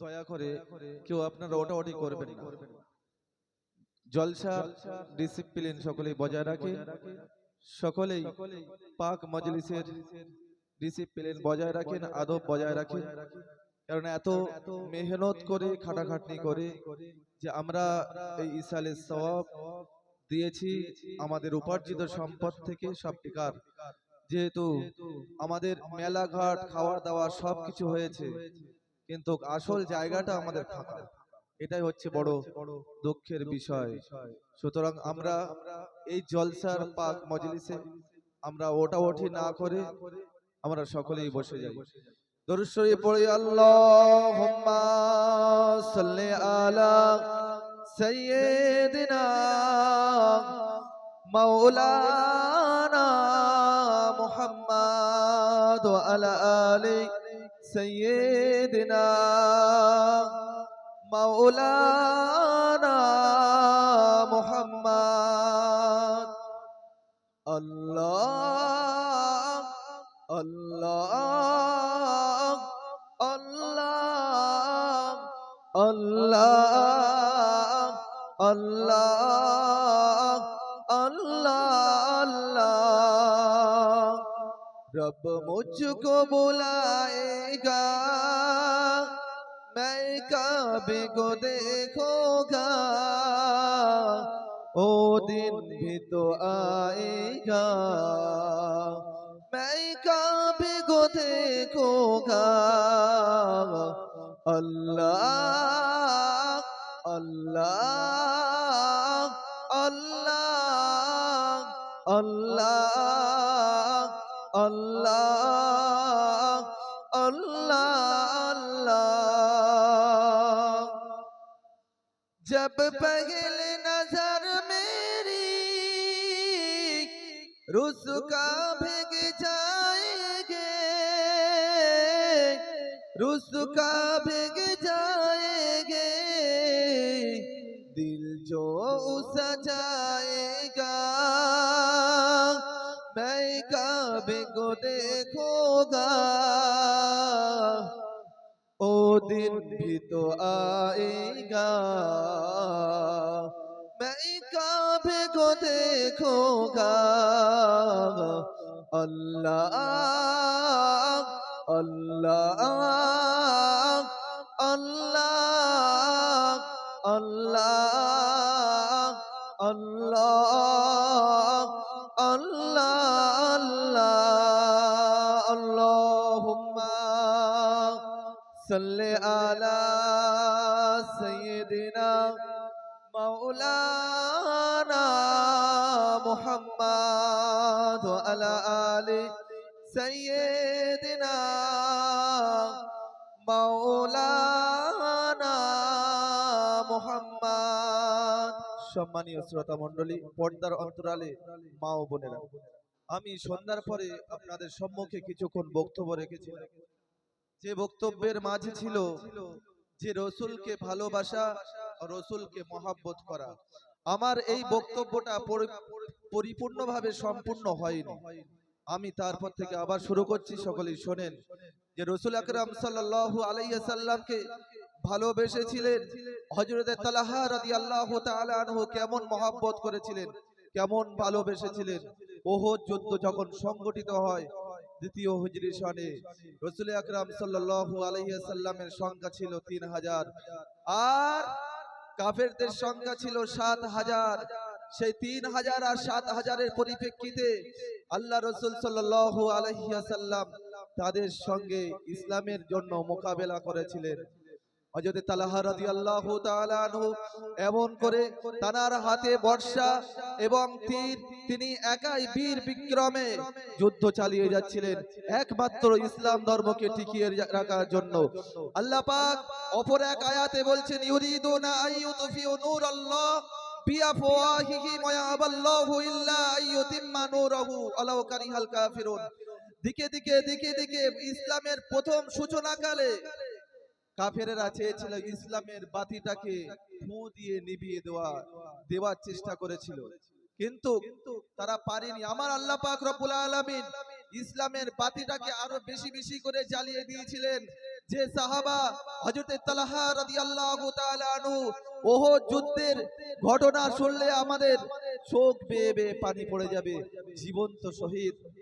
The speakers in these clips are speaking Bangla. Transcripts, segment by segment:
দয়া করে কেউ আপনারা ওটা ওটি করবেন না। জলসা ডিসিপ্লিন সকলেই বজায় রাখে। সকলেই পাক মজলিসের ডিসিপ্লিন বজায় রাখেন আদব বজায় রাখেন। কারণ এত মেহনত করে খাটাখাটনি করে যে আমরা এই ইসালের সওয়াব দিয়েছি আমাদের উপার্জিত সম্পদ থেকে সব টিকার যেহেতু আমাদের মেলাঘাট খাওয়ার দাওয়া সব কিছু হয়েছে। কিন্তু আসল জায়গাটা আমাদের ফাঁকা। এটাই হচ্ছে বড় দুঃখের বিষয়। সুতরাং আমরা এই জলসার পাক মজলিসে আমরা ওটা ওঠি না করে আমরা সকলেই বসে যাই। দরুশ্বরী পড়ি আল্লাহুম্মা সাল্লি আলা সাইয়্যিদিনা মাওলানা মুহাম্মদ ওয়া আলা আলি سيدنا مولانا محمد الله الله الله الله الله रब मुझको बुलाएगा मैं काबे को देखूंगा ओ दिन भी तो आएगा मैं काबे को देखूंगा अल्लाह अल्लाह अल्लाह अल्लाह আল্লাহ আল্লাহ। আল্লাহ জব পহল নজর মেরি রুস কা ভেগ যায়েগে। রুস কা ভেগ जाएंगे दिल जो सजाए যাবে গো দেখো গা ও দিন ভি তো আয়েগা मैं काबे को देखूंगा अल्लाह अल्लाह अल्लाह अल्लाह अल्लाह صل على سيدنا مولانا محمد وعلى آل سيدنا مولانا محمد. সম্মানীয় শ্রোতা মণ্ডলী, পর্দার অন্তরালে মা ও বোনেরা, আমি সন্ধ্যার পরে আপনাদের সম্মুখে কিছুক্ষণ বক্তব্য রেখেছিলাম। যে বক্তব্যের মাঝে ছিল যে রসুলকে ভালোবাসা, রসুলকে মহাব্বত করা। আমার এই বক্তব্যটা পরি- পরিপূর্ণভাবে সম্পূর্ণ হয়নি। আমি তারপর থেকে আবার শুরু করছি, সকলেই শোনেন। যে রসুল আকরাম সাল্লাল্লাহু আলাইহি ভালোবেসেছিলেন, হযরতে তালহা রাদিয়াল্লাহু তাআলা আনহু কেমন মহব্বত করেছিলেন, কেমন ভালোবেসেছিলেন। ওহদ যুদ্ধ যখন সংগঠিত হয় দ্বিতীয় হুজরি সনে রসুল আকরাম সাল্লাল্লাহু আলাইহি সাল্লামের সংখ্যা ছিল তিন হাজার। আর কাফেরদের সংখ্যা ছিল সাত হাজার। সেই তিন হাজার আর সাত হাজারের পরিপ্রেক্ষিতে আল্লাহ রসুল সাল্লু আলাইহি সাল্লাম তাদের সঙ্গে ইসলামের জন্য মোকাবেলা করেছিলেন। হযরত তালহা তাআলা আনহু এমন করে তানার হাতে বর্ষা এবং তীর, তিনি একাই বীর বিক্রমে যুদ্ধ চালিয়ে যাচ্ছিলেন। একমাত্র ইসলাম ধর্মকে টিকিয়ে রাখার জন্য। আল্লাহ পাক অপর এক আয়াতে বলছেন, ইউরিদুনা আইয়ুতফিউ কারিহাল কাফিরুন। দিকে দিকে দিকে দিকে ইসলামের প্রথম সূচনাকালে কাফেরেরা চেয়েছিল ইসলামের বাতিটাকে ফু দিয়ে নিভিয়ে দেওয়া, দেওয়ার চেষ্টা করেছিল। কিন্তু তারা পারেনি। আমার আল্লাহ পাক রব্বুল আলামিন ইসলামের বাতিটাকে আরও বেশি বেশি করে জ্বালিয়ে দিয়েছিলেন। যে সাহাবা হযরত তালহা রাদিয়াল্লাহু তাআলা আনহু ওহদ যুদ্ধের ঘটনা শুনলে আমাদের চোখ বেয়ে বেয়ে পানি পড়ে যাবে, জীবন্ত শহীদ।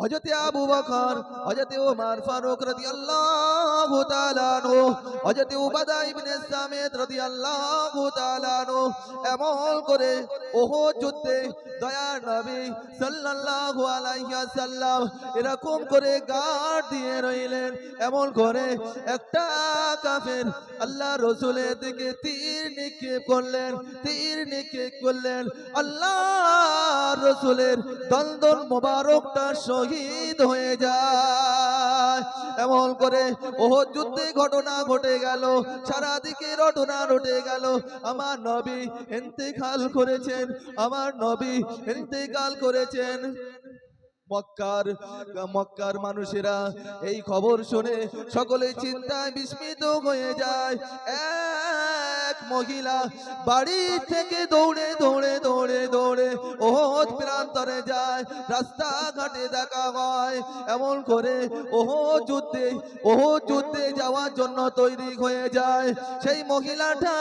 হযরত আবু বকর, হযরত ওমর ফারুক রাদিয়াল্লাহু তাআলা আনহু, হযরত উবাদা ইবনে সামিত রাদিয়াল্লাহু তাআলা আনহু, এমন করে ওহদ যুদ্ধে দয়ার নবী সাল্লাল্লাহু আলাইহি ওয়াসাল্লাম এরকম করে গার্ড দিয়ে রইলেন, এমন করে একটা কাফের আল্লাহ রসুলের দিকে তীর নিক্ষেপ করলেন, তীর নিক্ষেপ করলেন আল্লাহ রসুলের দন্দন মোবারকটা শহীদ হয়ে যায়। এমন করে ওহ যুদ্ধে ঘটনা ঘটে গেল, সারা দিকে ঘটনা ঘটে গেল। আমার নবী ইন্তেকাল করেছেন, আমার নবী ইন্তেকাল করেছেন। মক্কার মক্কার মানুষেরা এই খবর শুনে সকলে চিন্তায় বিস্মিত হয়ে যায়। মহিলা বাড়ি থেকে দৌড়ে দৌড়ে দৌড়ে দৌড়ে ওহদ প্রান্তরে যায়, রাস্তাঘাটে দেখা হয়। এমন করে ওহ যুদ্ধে ওহ যুদ্ধে যাওয়ার জন্য তৈরি হয়ে যায়। সেই মহিলাটা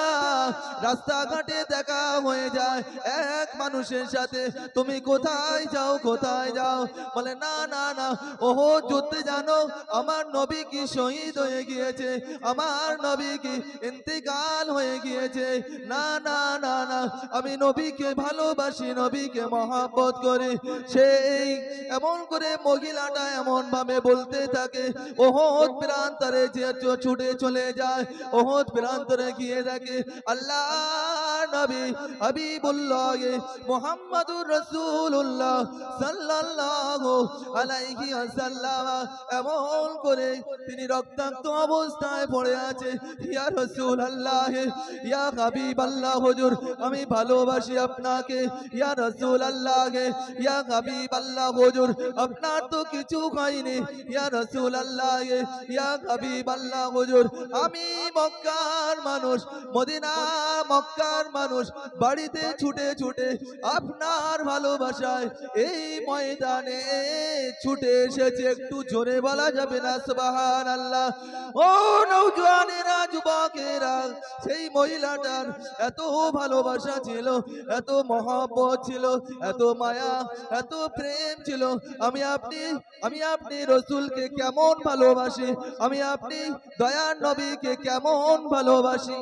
রাস্তাঘাটে দেখা হয়ে যায়। এক মানুষের সাথে, তুমি কোথায় যাও কোথায় যাও? বলে, না না না ওহো যুদ্ধে জানো, আমার নবী কি শহীদ হয়ে গিয়েছে? আমার নবী কি ইন্তেকাল হয়ে গিয়েছে? না না না না, আমি নবীকে ভালোবাসি, নবীকে মহাব্বত করি। সেই এমন করে মহিলাটা এমন ভাবে বলতে থাকে। ওহত প্রান্তরে যে ছুটে চলে যায় ওহত প্রান্তরে গিয়ে থাকে আল্লাহ নবী হাবিবুল্লাহ মুহাম্মাদুর রাসূলুল্লাহ সাল্লাল্লাহু আলাইহি ওয়াসাল্লাম। এমন করে তিনি রক্তাক্ত অবস্থায় পড়ে আছে। ইয়া রাসূলুল্লাহ, ইয়া হাবিবাল্লাহ, হুজুর, আমি ভালোবাসি আপনাকে। ইয়া রাসূলুল্লাহ, ইয়া হাবিবাল্লাহ, হুজুর, আপনার তো কিছু হয়নি। ইয়া রাসূলুল্লাহ, ইয়া হাবিবাল্লাহ, হুজুর, আমি মক্কার মানুষ, মদিনা মক্কার মানুষ বাড়িতে ছুটে ছুটে আপনার ভালোবাসায় এই ময়দানে ছুটে এসেছে। একটু জোরে বলা যাবে না সুবাহান আল্লাহ ও নৌজওয়ানেরা যুবকেরা, সেই মহিলাটার এত ভালোবাসা ছিল, এত মহব্বত ছিল, এত মায়া, এত প্রেম ছিল। আমি আপনি আমি আপনি রসুলকে কেমন ভালোবাসি? আমি আপনি দয়ার নবীকে কেমন ভালোবাসি?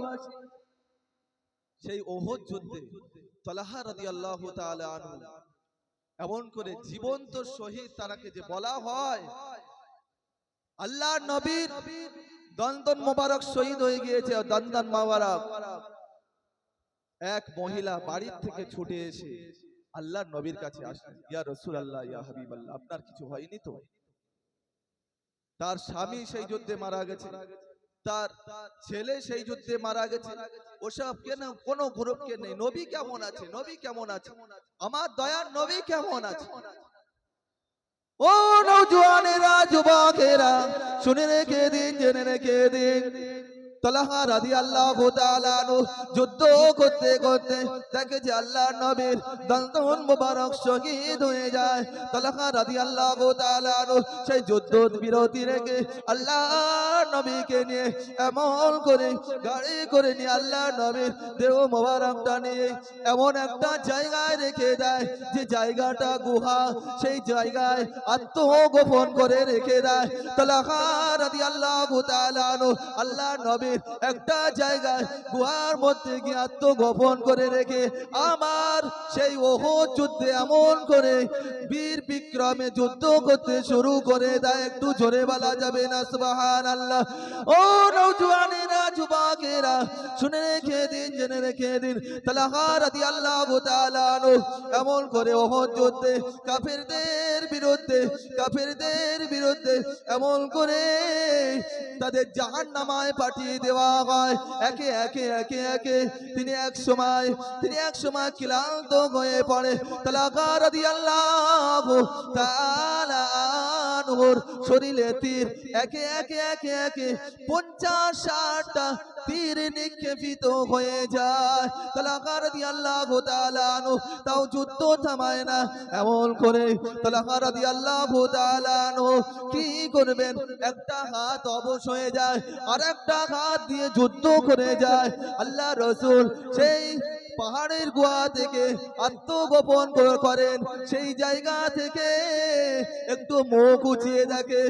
সেই ওহদ যুদ্ধে তলাহা রাদিয়াল্লাহু তাআলা আনহু এমন করে জীবন্ত শহীদ তারাকে যে বলা হয় আল্লাহ নবীর দন্দন মোবারক শহীদ হয়ে গিয়েছে দন্দন মোবারক। এক মহিলা বাড়ির থেকে ছুটে এসে আল্লাহ নবীর কাছে আসলেন, ইয়া রসুল আল্লাহ ইয়া হাবিব আল্লাহ আপনার কিছু হয়নি তো? তার স্বামী সেই যুদ্ধে মারা গেছে। তার ছেলে সেই যুদ্ধে মারা গেছে। ওসব কেন? কোনো গ্রুপকে নেই। নবী কেমন আছে? নবী কেমন আছে? আমার দয়ার নবী কেমন আছে? ও নৌজওয়ানেরা যুবকেরা, শুনে রেখে দিন, জেনে রেখে দিন। তলাহা রাদি আল্লাহ যুদ্ধ করতে করতে দেখে যে আল্লাহ নবীর দন্তন মুবারক শহীদ হয়ে যায়। তলাহা রাদি আল্লাহ সেই যুদ্ধ বিরতি রেখে আল্লাহ নবীকে নিয়ে এমন করে গাড়ি করে নিয়ে আল্লাহ নবীর দেহ মোবারকটা নিয়ে এমন একটা জায়গায় রেখে দেয় যে জায়গাটা গুহা, সেই জায়গায় আত্মগোপন করে রেখে দেয়। তলাহা রাদি আল্লাহ আল্লাহ নবীর একটা জায়গায় গুহার মধ্যে গিয়ে আত্মগোপন করে রেখে আমার সেই ওহ যুদ্ধে এমন করে বীর বিক্রমে যুদ্ধ করতে শুরু করে দেয়। একটু জোরে বলা যাবে না সুবাহান আল্লাহ ও নৌজওয়ানেরা যুবকেরা শুনে রেখে দিন, জেনে রেখে দিন। তালাহা রাদি আল্লাহ এমন করে ওহ যুদ্ধে কাফেরদের বিরুদ্ধে, কাফেরদের বিরুদ্ধে এমন করে তাদের জাহান নামায় পাঠিয়ে দেওয়া হয়। একে একে একে একে তিনি এক সময়, তিনি এক সময় ক্লান্ত হয়ে পড়ে। তালাকার আল্লাহ শরীরে তীর, একে একে একে একে পঞ্চাশ ষাটটা তীর নিক্ষেপিত হয়ে যায়। তালাকার আল্লাহ তাআলা আনহু তাও যুদ্ধ থামায় না, এমন করে তালাকার আল্লাহ তাআলা আনহু, কি করবেন? একটা হাত অবশ হয়ে যায় আর একটা হাত দিয়ে যুদ্ধ করে যায়। আল্লাহ রসুল সেই পাহাড়ের গুহা থেকে আত্মগোপন করেন। সেই জায়গা থেকে একটু মুখ উঁচিয়ে দেখে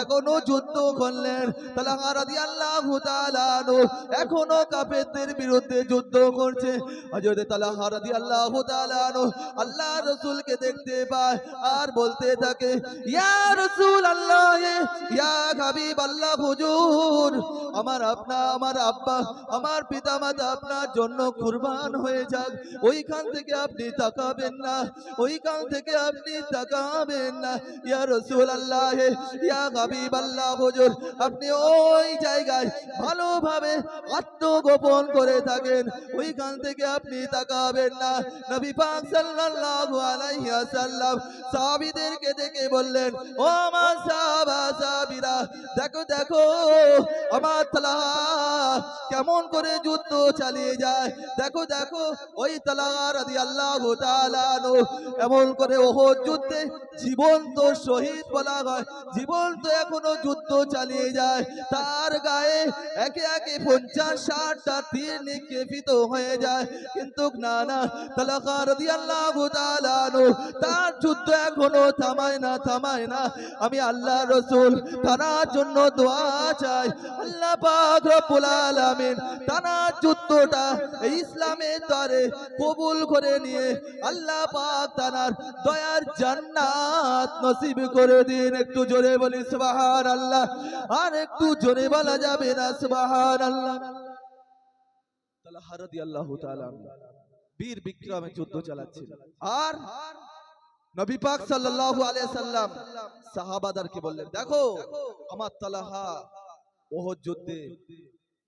এখনও যুদ্ধ করলেন। এখনও কাফেরদের বিরুদ্ধে যুদ্ধ করছে। আনহু আল্লাহ রাসূলকে দেখতে পায় আর বলতে থাকে, ইয়া রাসূল আল্লাহ আল্লাহ আমার আপনা আমার আব্বা, আমার পিতা মাতা আপনার জন্য কুরবান হয়ে যাক। ওইখান থেকে আপনি তাকাবেন না, ওইখান থেকে আপনি তাকাবেন না। ইয়া রাসূল আল্লাহ ইয়া হাবিব আল্লাহ হুজুর, আপনি ওই জায়গায় ভালোভাবে আত্মগোপন করে থাকেন। ওইখান থেকে আপনি তাকাবেন না। নবী পাক সাল্লাল্লাহু আলাইহি ওয়াসাল্লাম সাহাবীদেরকে ডেকে বললেন, ও আমার সাহাবা, সাহাবীরা, দেখো দেখো আমার তালাহা কেমন করে যুদ্ধ চালিয়ে যায়। দেখো দেখো, ওই রাদিয়াল্লাহু তাআলা এমন করে ওহদ যুদ্ধে জীবন্ত শহীদ বলা হয়। জীবন্ত এখনও যুদ্ধ চালিয়ে যায়। তার গায়ে একে একে পঞ্চাশ, ষাটটা তীর নিক্ষেপিত হয়ে যায়। কিন্তু না না তালাকা রাদিয়াল্লাহু তাআলা আনহু, তার যুদ্ধ এখনও থামায় না থামায় না। আমি আল্লাহ রসুল, তার জন্য দোয়া চাই। আল্লাহ পাক রব্বুল আলামিন তার যুদ্ধটা ইসলামের দ্বারে কবুল করে নিয়ে আল্লাহ পাক তার দয়ার জান্নাত নসিব করে দিন। একটু জোরে বলি সুবহান আল্লাহ আর একটু জোরে বলা যাবে না সুবহান আল্লাহ তালাহা রাদিয়াল্লাহু তাআলা বীর বিক্রমে যুদ্ধ চালাচ্ছিল। আর নবী পাক সাল্লাল্লাহু আলাইহি সাল্লাম সাহাবাদারকে বললেন, দেখো, আমার তালাহা ওহদ যুদ্ধে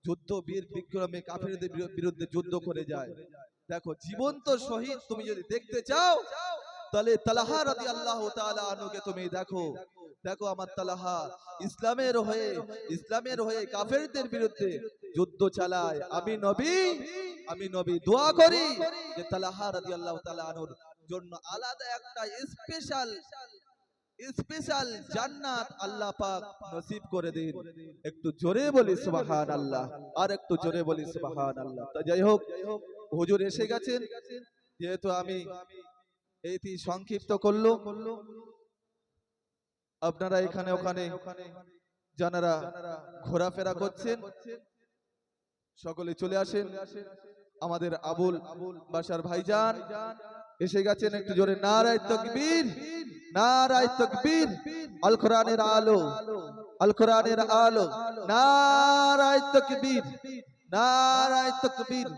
যুদ্ধ বীর বিক্রমে কাফিরদের বিরুদ্ধে যুদ্ধ করে যায়। দেখো, জীবন্ত শহীদ তুমি যদি দেখতে চাও, তাহলে তালাহা রাদিয়াল্লাহু তাআলা আনহুকে তুমি দেখো। দেখো আমার তালাহা, ইসলামের হয়ে ইসলামের হয়ে কাফেরদের বিরুদ্ধে যুদ্ধ চালায়। আমি নবী আমি নবী, দোয়া করি যে তালাহা রাদিয়াল্লাহু তাআলা আনহুর জন্য আলাদা একটা স্পেশাল স্পেশাল জান্নাত আল্লাহ পাক নসিব করে দিন। একটু জোরে বলি সুবহান আল্লাহ আর একটু জোরে বলি সুবহান আল্লাহ তো যাই হোক হুজুর এসে গেছেন। যেহেতু আমি এইটি সংক্ষিপ্ত করল আপনারা এখানে ওখানে যারা ঘোরাফেরা করছেন সকলে চলে আসেন। আমাদের আবুল বাসার ভাইজান। এসে গেছেন একটু জোরে, নারায় তকবীর নারায় তকবীর, আল কোরআনের আলো, আল কোরআনের আলো, নারায় তকবীর নারায় তকবীর।